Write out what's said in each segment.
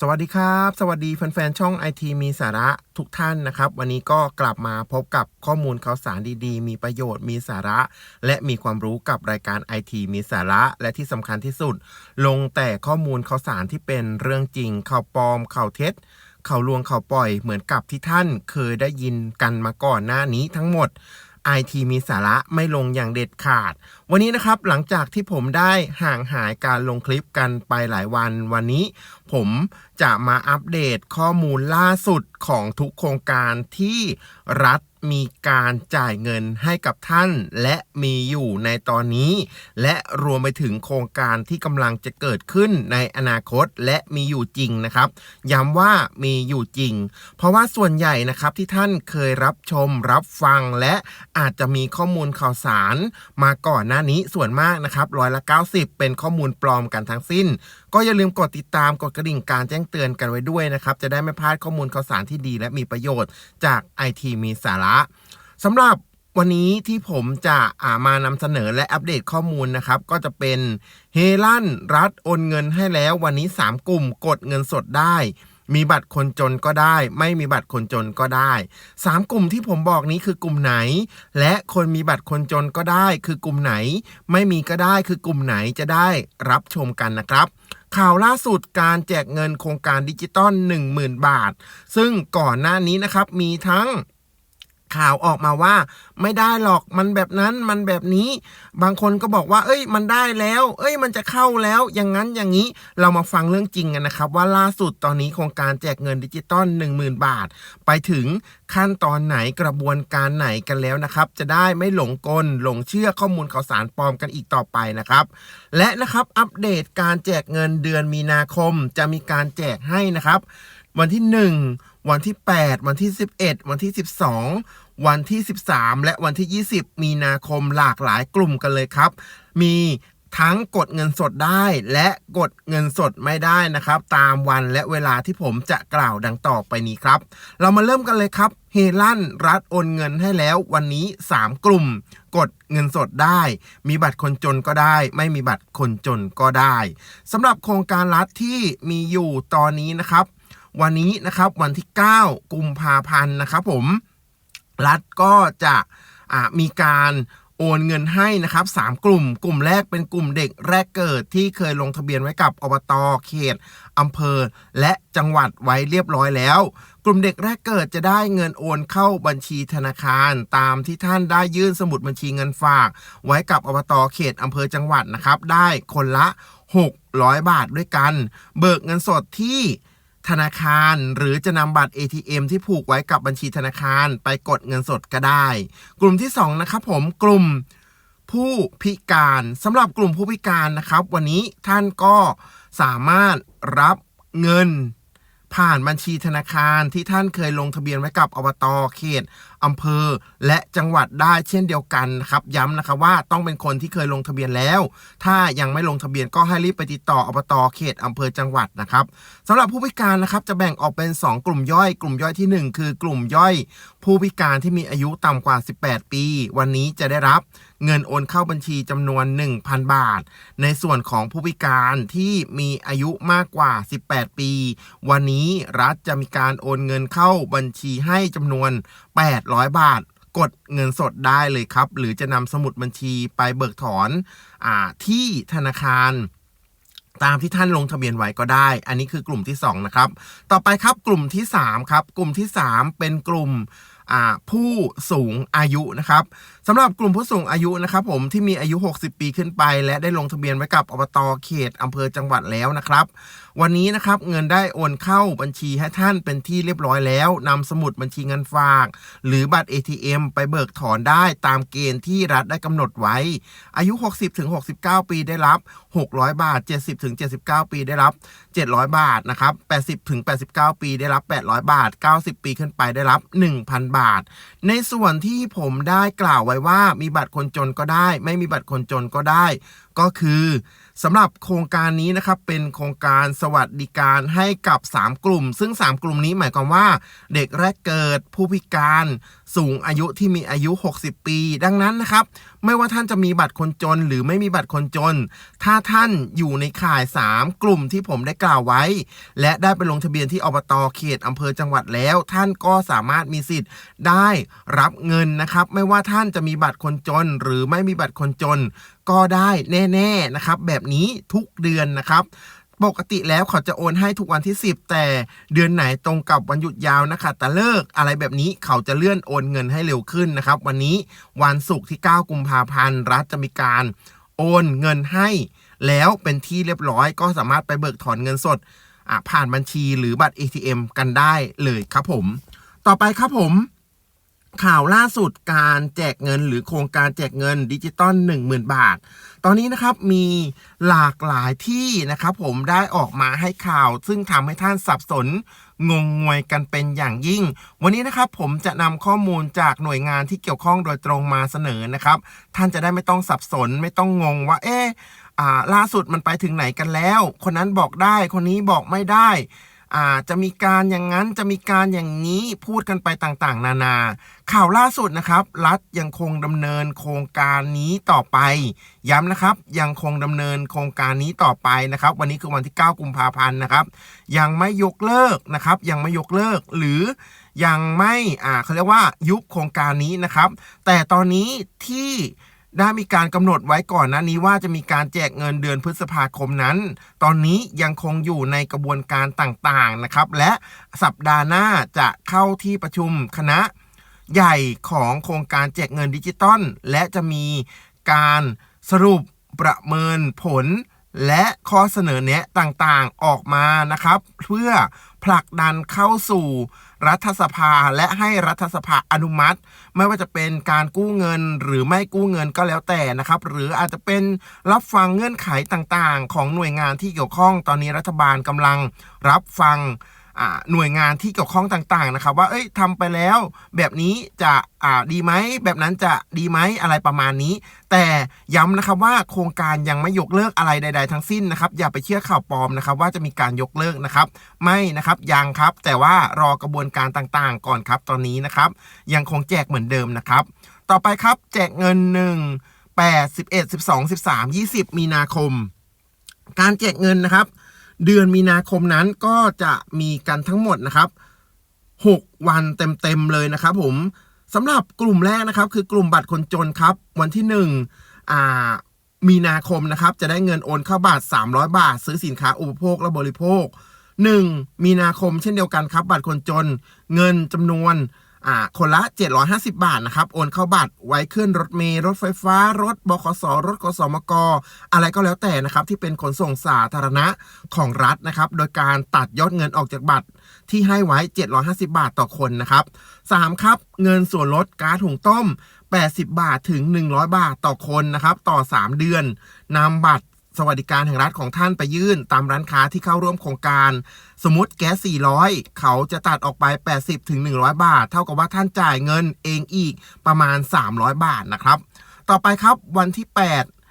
สวัสดีครับ สวัสดีแฟนๆ ช่องไอทีมีสาระทุกท่านนะครับ วันนี้ก็กลับมาพบกับข้อมูลข่าวสารดีๆ มีประโยชน์มีสาระ และมีความรู้กับรายการไอทีมีสาระ และที่สำคัญที่สุด ลงแต่ข้อมูลข่าวสารที่เป็นเรื่องจริงข่าวปลอมข่าวเท็จข่าวลวงข่าวปล่อยเหมือนกับที่ท่านเคยได้ยินกันมาก่อนหน้านี้ทั้งหมด ไอทีมีสาระไม่ลงอย่างเด็ดขาด วันนี้นะครับหลังจากที่ผมได้ห่างหายการลงคลิปกันไปหลายวัน วันนี้ผมจะมาอัปเดตข้อมูลล่าสุดของทุกโครงการที่รัฐ มีการจ่ายเงินให้กับท่าน และมีอยู่ในตอนนี้ และรวมไปถึงโครงการที่กำลังจะเกิดขึ้นในอนาคตและมีอยู่จริงนะครับ ย้ำว่ามีอยู่จริง เพราะว่าส่วนใหญ่นะครับที่ท่านเคยรับชมรับฟังและอาจจะมีข้อมูลข่าวสาร มาก่อนหน้านี้ส่วนมากนะครับร้อยละ 90 เป็นข้อมูลปลอมกันทั้งสิ้น ก็อย่าลืมกดติดตามกดกระดิ่งการแจ้งเตือนกันไว้ด้วยนะครับ จะได้ไม่พลาดข้อมูลข่าวสารที่ดี และมีประโยชน์จาก IT มีสาระสำหรับวันนี้ที่ผมจะอ่ามานำเสนอและอัปเดตข้อมูลนะครับ ก็จะเป็นเฮลั่นรัฐโอนเงินให้แล้ววันนี้ 3 กลุ่มกดเงินสดได้ มีบัตรคนจนก็ได้ ไม่มีบัตรคนจนก็ได้ 3 กลุ่มที่ผมบอกนี้คือกลุ่มไหน และคนมีบัตรคนจนก็ได้ คือกลุ่มไหน ไม่มีก็ได้คือกลุ่มไหนจะได้รับชมกันนะครับข่าวล่าสุดการแจกเงินโครงการดิจิตอล10,000 บาท ซึ่งก่อนหน้านี้นะครับมีทั้ง ข่าวออกมาว่า ไม่ได้หรอกมันแบบนั้นมันแบบนี้ บางคนก็บอกว่า เอ้ย มันได้แล้ว เอ้ย มันจะเข้าแล้ว อย่างนั้นอย่างนี้เรามาฟังเรื่องจริงกันนะครับ ว่าล่าสุดตอนนี้โครงการแจกเงินดิจิตอล10,000 บาท ไปถึงขั้นตอนไหนกระบวนการไหนกันแล้วนะครับ จะได้ไม่หลงกลหลงเชื่อข้อมูลข่าวสารปลอมกันอีกต่อไปนะครับ และนะครับอัปเดตการแจกเงินเดือนมีนาคมจะมีการแจกให้นะครับ วันที่ 1 วันที่ 8 วันที่ 11 วันที่ 12 วันที่ 13 และวันที่ 20 มีนาคมหลากหลายกลุ่มกันเลยครับ มีทั้งกดเงินสดได้และกดเงินสดไม่ได้นะครับ ตามวันและเวลาที่ผมจะกล่าวดังต่อไปนี้ครับ เรามาเริ่มกันเลยครับเฮลั่นรัฐโอนเงินให้แล้ววันนี้ 3 กลุ่ม กดเงินสดได้ มีบัตรคนจนก็ได้ ไม่มีบัตรคนจนก็ได้สำหรับโครงการรัฐที่มีอยู่ตอนนี้นะครับ วันนี้นะครับวันที่ 9 กุมภาพันธ์นะครับผม รัฐก็จะมีการโอนเงินให้นะครับ 3 กลุ่ม กลุ่มแรกเป็นกลุ่มเด็กแรกเกิดที่เคยลงทะเบียนไว้กับอบตเขตอำเภอ และจังหวัดไว้เรียบร้อยแล้ว กลุ่มเด็กแรกเกิดจะได้เงินโอนเข้าบัญชีธนาคาร ตามที่ท่านได้ยื่นสมุดบัญชีเงินฝาก ไว้กับอบตเขตอำเภอจังหวัดนะครับ ได้คนละ 600 บาทด้วยกัน เบิกเงินสดที่ ธนาคาร หรือจะนำบัตร ATM ที่ผูกไว้กับบัญชีธนาคารไปกดเงินสดก็ได้ กลุ่มที่ 2 นะครับผมกลุ่มผู้พิการสำหรับกลุ่มผู้พิการนะครับ วันนี้ท่านก็สามารถรับเงิน ผ่านบัญชีธนาคารที่ท่านเคยลงทะเบียนไว้กับอบตเขต อำเภอ และจังหวัดได้เช่นเดียวกันครับย้ำนะครับว่าต้องเป็นคนที่เคยลงทะเบียนแล้ว ถ้ายังไม่ลงทะเบียนก็ให้รีบไปติดต่ออบตเขตอำเภอจังหวัดนะครับสำหรับผู้พิการนะครับจะแบ่งออกเป็น 2 กลุ่มย่อย กลุ่มย่อยทีหนึ่1 คือกลุ่มย่อย ผู้พิการที่มีอายุต่ำกว่า 18 ปี วันนี้จะได้รับเงินโอนเข้าบัญชีจำนวน 1,000 บาท ในส่วนของผู้พิการที่มีอายุมากกว่า 18 ปี วันนี้รัฐจะมีการโอนเงินเข้าบัญชีให้จำนวน 800 บาท กดเงินสดได้เลยครับ หรือจะนำสมุดบัญชีไปเบิกถอนอาที่ธนาคารตามที่ท่านลงทะเบียนไว้ก็ได้ อันนี้คือกลุ่มที่ 2 นะครับ ต่อไปครับกลุ่มที่ 3 ครับ กลุ่มที่ 3 เป็นกลุ่มอ่าผู้สูงอายุนะครับสำหรับกลุ่มผู้สูงอายุนะครับผมที่มีอายุ 60 ปีขึ้นไป และได้ลงทะเบียนไว้กับอบตเขตอำเภอจังหวัดแล้วนะครับ วันนี้นะครับเงินได้โอนเข้าบัญชีให้ท่านเป็นที่เรียบร้อยแล้วนำสมุดบัญชีเงินฝาก หรือบัตร ATM ไปเบิกถอนได้ตามเกณฑ์ที่รัฐได้กำหนดไว้ อายุ 60ถึง69 ปีได้รับ 600 บาท 70ถึง79 ปีได้รับ 700 บาทนะครับ80ถึง89 ปีได้รับ 800 บาท 90 ปีขึ้นไปได้รับ 1,000 บาท ในส่วนที่ผมได้กล่าวไว้ว่ามีบัตรคนจนก็ได้ ไม่มีบัตรคนจนก็ได้ ก็คือสำหรับโครงการนี้นะครับเป็นโครงการสวัสดิการให้กับ 3 กลุ่ม ซึ่ง 3 กลุ่มนี้หมายความว่าเด็กแรกเกิดผู้พิการสูงอายุที่มีอายุ 60 ปี ดังนั้นนะครับ ไม่ว่าท่านจะมีบัตรคนจน หรือไม่มีบัตรคนจน ถ้าท่านอยู่ในข่าย 3 กลุ่มที่ผมได้กล่าวไว้ และได้ไปลงทะเบียนที่อบตเขตอำเภอจังหวัดแล้ว ท่านก็สามารถมีสิทธิ์ได้รับเงินนะครับ ไม่ว่าท่านจะมีบัตรคนจน หรือไม่มีบัตรคนจนก็ได้แน่ๆนะครับ แบบนี้ทุกเดือนนะครับปกติแล้วเขาจะโอนให้ทุกวันที่ 10 แต่เดือนไหนตรงกับวันหยุดยาวนะคะแต่เลิกอะไรแบบนี้เขาจะเลื่อนโอนเงินให้เร็วขึ้นนะครับ วันนี้วันศุกร์ที่ 9 กุมภาพันธ์รัฐจะมีการโอนเงินให้ แล้วเป็นที่เรียบร้อยก็สามารถไปเบิกถอนเงินสดผ่านบัญชีหรือบัตร ATM กันได้เลยครับผม ต่อไปครับผม ข่าวล่าสุดการแจกเงินหรือโครงการแจกเงินดิจิตอล10,000 บาท ตอนนี้นะครับมีหลากหลายที่นะครับผมได้ออกมาให้ข่าว ซึ่งทำให้ท่านสับสนงงงวยกันเป็นอย่างยิ่ง วันนี้นะครับผมจะนำข้อมูลจากหน่วยงานที่เกี่ยวข้องโดยตรงมาเสนอนะครับ ท่านจะได้ไม่ต้องสับสนไม่ต้องงงว่าเอ๊ะล่าสุดมันไปถึงไหนกันแล้ว คนนั้นบอกได้คนนี้บอกไม่ได้ อ่าจะมีการอย่างนั้นจะมีการอย่างนี้พูดกันไปต่างๆ นานา ข่าวล่าสุดนะครับ รัฐยังคงดำเนินโครงการนี้ต่อไป ย้ำนะครับ ยังคงดำเนินโครงการนี้ต่อไปนะครับ วันนี้คือวันที่ 9 กุมภาพันธ์นะครับ ยังไม่ยกเลิกนะครับ ยังไม่ยกเลิกหรือยังไม่อ่าเขาเรียกว่ายุบโครงการนี้นะครับ แต่ตอนนี้ที่ ได้มีการกำหนดไว้ก่อนหน้านี้ว่าจะมีการแจกเงินเดือนพฤษภาคมนั้น ตอนนี้ยังคงอยู่ในกระบวนการต่างๆนะครับ และสัปดาห์หน้าจะเข้าที่ประชุมคณะใหญ่ของโครงการแจกเงินดิจิตอลและจะมีการสรุปประเมินผล และข้อเสนอแนะต่างๆออกมานะครับ เพื่อผลักดันเข้าสู่รัฐสภาและให้รัฐสภาอนุมัติ ไม่ว่าจะเป็นการกู้เงินหรือไม่กู้เงินก็แล้วแต่นะครับ หรืออาจจะเป็นรับฟังเงื่อนไขต่างๆ ของหน่วยงานที่เกี่ยวข้องตอนนี้รัฐบาลกำลังรับฟัง หน่วยงานที่เกี่ยวข้องต่างๆนะครับ ว่าเอ้ยทำไปแล้วแบบนี้จะอ่าดีไหมแบบนั้นจะดีไหมอะไรประมาณนี้ แต่ย้ำนะครับว่าโครงการยังไม่ยกเลิกอะไรใด ๆ ทั้งสิ้นนะครับ อย่าไปเชื่อข่าวปลอมนะครับว่าจะมีการยกเลิกนะครับ ไม่นะครับยังครับ แต่ว่ารอกระบวนการต่างๆ ก่อนครับ ตอนนี้นะครับ ยังคงแจกเหมือนเดิมนะครับ ต่อไปครับแจกเงิน 1 8 11 12 13 20 มีนาคม การแจกเงินนะครับ เดือนมีนาคมนั้นก็จะมีกันทั้งหมดนะครับ 6 วันเต็มๆเลยนะครับผมสำหรับกลุ่มแรกนะครับ คือกลุ่มบัตรคนจนครับ วันที่ 1 อ่ามีนาคมนะครับ จะได้เงินโอนเข้าบัตร300 บาท ซื้อสินค้าอุปโภคและบริโภค 1 มีนาคมเช่นเดียวกันครับ บัตรคนจน เงินจำนวน อ่าคนละ 750 บาทนะครับ โอนเข้าบัตรไว้ขึ้นรถเมล์รถไฟฟ้า รถบขสรถกสมก อะไรก็แล้วแต่นะครับ ที่เป็นขนส่งสาธารณะของรัฐนะครับ โดยการตัดยอดเงินออกจากบัตรที่ให้ไว้ 750 บาทต่อคนนะครับ 3 ครับ เงินส่วนลดกาซหุงต้ม 80 บาทถึง 100 บาทต่อคนนะครับ ต่อ 3 เดือนนำบัตร สวัสดิการแห่งรัฐของท่านไปยื่น ตามร้านค้าที่เข้าร่วมโครงการ สมมติแก๊ส 400 เขาจะตัดออกไป80ถึง100 บาท เท่ากับว่าท่านจ่ายเงินเองอีกประมาณ 300 บาทนะครับ ต่อไปครับวันที่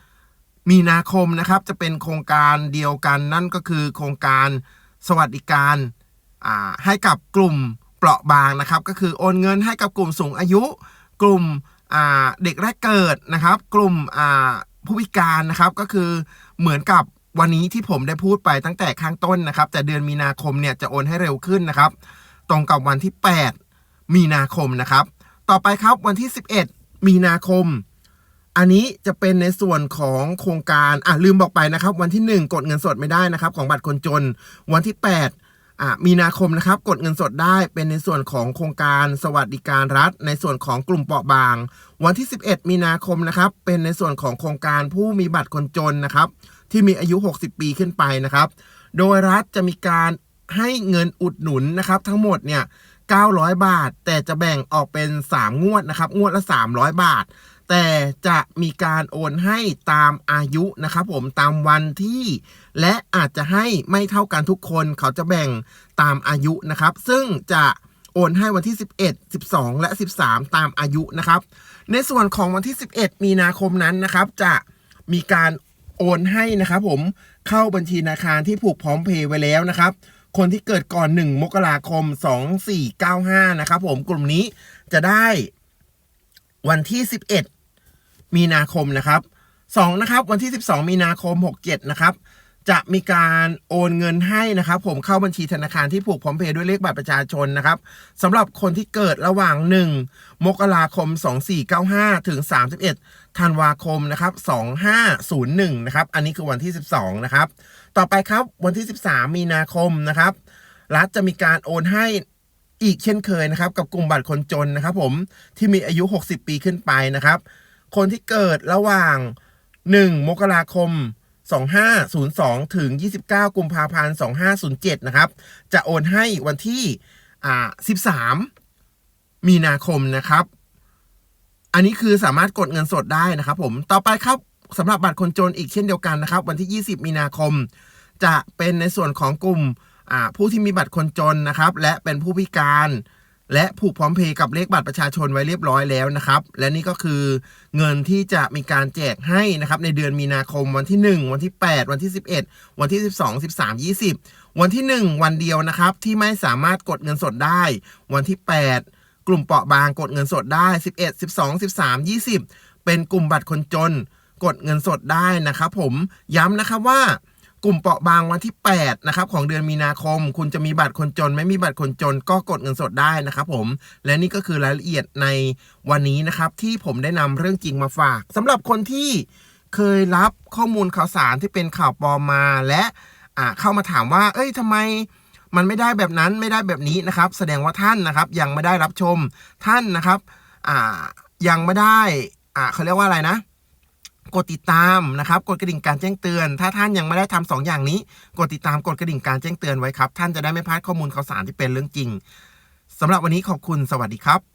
8 มีนาคมนะครับ จะเป็นโครงการเดียวกันนั่นก็คือโครงการสวัสดิการให้กับกลุ่มเปราะบางนะครับ ก็คือโอนเงินให้กับกลุ่มสูงอายุ กลุ่มเด็กแรกเกิดนะครับ กลุ่มผู้พิการนะครับก็คือ เหมือนกับวันนี้ที่ผมได้พูดไปตั้งแต่ข้างต้นนะครับ แต่เดือนมีนาคมเนี่ยจะโอนให้เร็วขึ้นนะครับ ตรงกับวันที่ 8 มีนาคมนะครับ ต่อไปครับวันที่ 11 มีนาคม อันนี้จะเป็นในส่วนของโครงการอะลืมบอกไปนะครับ วันที่ 1 กดเงินสดไม่ได้นะครับ ของบัตรคนจน วันที่ 8 มีนาคมนะครับกดเงินสดได้เป็นในส่วนของโครงการสวัสดิการรัฐ ในส่วนของกลุ่มเปราะบาง วันที่ 11 มีนาคมนะครับเป็นในส่วนของโครงการผู้มีบัตรคนจนนะครับที่มีอายุ 60 ปีขึ้นไปนะครับ โดยรัฐจะมีการให้เงินอุดหนุนนะครับทั้งหมดเนี่ย 900 บาท แต่จะแบ่งออกเป็น 3 งวดนะครับ งวดละ 300 บาท แต่จะมีการโอนให้ตามอายุนะครับผมตามวันที่ และอาจจะให้ไม่เท่ากันทุกคน เขาจะแบ่งตามอายุนะครับ ซึ่งจะโอนให้วันที่ 11 12 และ 13 ตามอายุนะครับ ในส่วนของวันที่ 11 มีนาคมนั้นนะครับ จะมีการโอนให้นะครับผมเข้าบัญชีธนาคารที่ผูกพร้อมเพย์ไว้แล้วนะครับ คนที่เกิดก่อน 1 มกราคม 2495 นะครับผมกลุ่มนี้จะได้วันที่ 11 มีนาคมนะครับ2นะครับวันที่ 12 มีนาคม 67 นะครับจะมีการโอนเงินให้นะครับ ผมเข้าบัญชีธนาคารที่ผูกพร้อมเพย์ด้วยเลขบัตรประชาชนนะครับสำหรับคนที่เกิดระหว่าง 1 มกราคม 2495 ถึง 31 ธันวาคมนะครับ 2501 นะครับ อันนี้คือวันที่ 12 นะครับ ต่อไปครับวันที่ 13 มีนาคมนะครับ รัฐจะมีการโอนให้อีกเช่นเคยนะครับ กับกลุ่มบัตรคนจนนะครับผมที่มีอายุ 60 ปีขึ้นไปนะครับ คนที่เกิดระหว่าง 1 มกราคม 2502 ถึง 29 กุมภาพันธ์ 2507 นะครับ จะโอนให้วันที่อ่า13 มีนาคมนะครับ อันนี้คือสามารถกดเงินสดได้นะครับผมต่อไปครับ สำหรับบัตรคนจนอีกเช่นเดียวกันนะครับ วันที่ 20 มีนาคม จะเป็นในส่วนของกลุ่มผู้ที่มีบัตรคนจนนะครับ และเป็นผู้พิการ และผูกพร้อมเพย์กับเลขบัตรประชาชนไว้เรียบร้อยแล้วนะครับ และนี่ก็คือเงินที่จะมีการแจกให้นะครับ ในเดือนมีนาคมวันที่ 1 วันที่ 8 วันที่ 11 วันที่ 12 13 20 วันที่ 1 วันเดียวนะครับ ที่ไม่สามารถกดเงินสดได้ วันที่ 8 กลุ่มเปราะบางกดเงินสดได้ 11 12 13 20 เป็นกลุ่มบัตรคนจน กดเงินสดได้นะครับผมย้ำนะครับว่ากลุ่มเปราะบางวันที่8นะครับของเดือนมีนาคม คุณจะมีบัตรคนจน ไม่มีบัตรคนจน ก็กดเงินสดได้นะครับผมและนี่ก็คือรายละเอียดในวันนี้นะครับที่ผมได้นำเรื่องจริงมาฝากสำหรับคนที่เคยรับข้อมูลข่าวสารที่เป็นข่าวปลอมมาและอ่าเข้ามาถามว่า เอ้ยทำไมมันไม่ได้แบบนั้นไม่ได้แบบนี้นะครับ แสดงว่าท่านนะครับยังไม่ได้รับชมท่านนะครับอ่ายังไม่ได้อ่าเขาเรียกว่าอะไรนะ กดติดตามนะครับ กดกระดิ่งการแจ้งเตือน ถ้าท่านยังไม่ได้ทำสองอย่างนี้ กดติดตามกดกระดิ่งการแจ้งเตือนไว้ครับ ท่านจะได้ไม่พลาดข้อมูลข่าวสารที่เป็นเรื่องจริงสำหรับวันนี้ขอบคุณสวัสดีครับ